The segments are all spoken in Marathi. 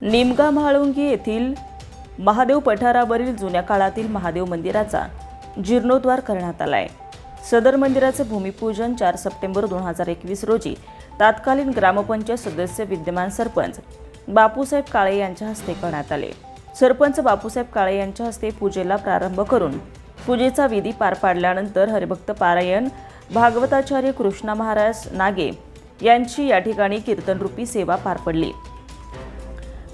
निमगा म्हाळुंगी येथील महादेव पठारावरील जुन्या काळातील महादेव मंदिराचा जीर्णोद्वार करण्यात आला आहे सदर मंदिराचे भूमिपूजन चार सप्टेंबर दोन हजार एकवीस रोजी तात्कालीन ग्रामपंचायत सदस्य विद्यमान सरपंच बापूसाहेब काळे यांच्या हस्ते करण्यात आले. सरपंच बापूसाहेब काळे यांच्या हस्ते पूजेला प्रारंभ करून पूजेचा विधी पार पाडल्यानंतर हरिभक्त पारायण भागवताचार्य कृष्णा महाराज नागे यांची या ठिकाणी कीर्तनरूपी सेवा पार पडली.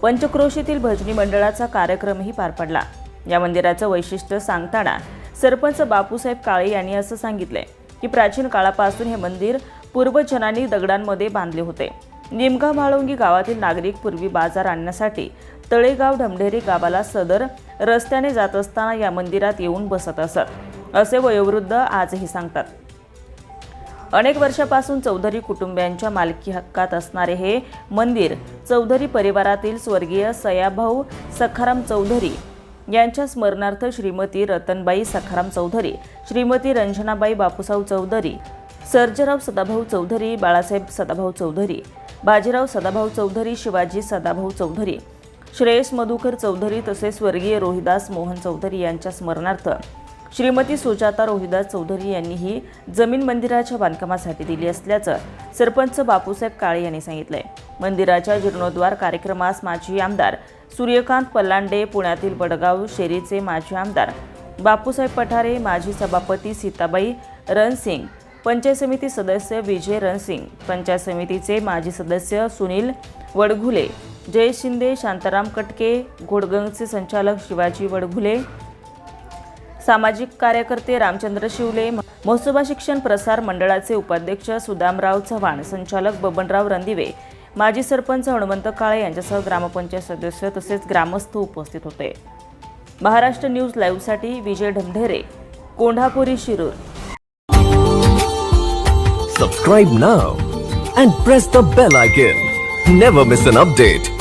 पंचक्रोशीतील भजनी मंडळाचा कार्यक्रमही पार पडला. या मंदिराचं वैशिष्ट्य सांगताना सरपंच बापूसाहेब काळे यांनी असं सांगितलंय की प्राचीन काळापासून हे मंदिर पूर्वजनांनी दगडांमध्ये बांधले होते. निमगा म्हाळुंगी गावातील नागरिक पूर्वी बाजार आणण्यासाठी तळेगाव ढमढेरी गावाला सदर रस्त्याने जात असताना या मंदिरात येऊन बसत असत असे वयोवृद्ध आजही सांगतात. अनेक वर्षापासून चौधरी कुटुंबियांच्या मालकी हक्कात असणारे हे मंदिर चौधरी परिवारातील स्वर्गीय सयाभाऊ सखाराम चौधरी यांच्या स्मरणार्थ श्रीमती रतनबाई सखाराम चौधरी श्रीमती रंजनाबाई बापूसाव चौधरी सर्जराव सदाभाऊ चौधरी बाळासाहेब सदाभाऊ चौधरी बाजीराव सदाभाऊ चौधरी शिवाजी सदाभाऊ चौधरी श्रेयस मधुकर चौधरी तसेच स्वर्गीय रोहिदास मोहन चौधरी यांच्या स्मरणार्थ श्रीमती सुजाता रोहिदास चौधरी यांनी ही जमीन मंदिराच्या बांधकामासाठी दिली असल्याचं सरपंच बापूसाहेब काळे यांनी सांगितलंय. मंदिराच्या जीर्णोद्धार कार्यक्रमास माजी आमदार सूर्यकांत पल्लांडे पुण्यातील वडगाव शेरीचे माजी आमदार बापूसाहेब पठारे माजी सभापती सीताबाई रणसिंग पंचायत समिती सदस्य विजय रणसिंग पंचायत समितीचे माजी सदस्य सुनील वडघुले जय शिंदे शांताराम कटके घोडगंगचे संचालक शिवाजी वडघुले सामाजिक कार्यकर्ते रामचंद्र शिवले महोत्सवा शिक्षण प्रसार मंडळाचे उपाध्यक्ष सुदामराव चव्हाण संचालक बबनराव रणदिवे माजी सरपंच हनुमंत काळे यांच्यासह ग्रामपंचायत सदस्य तसेच ग्रामस्थ उपस्थित होते. Maharashtra news लाईव्हसाठी Vijay Dhamdhere Kondhapuri Shirur. Subscribe now and press the bell icon never miss an update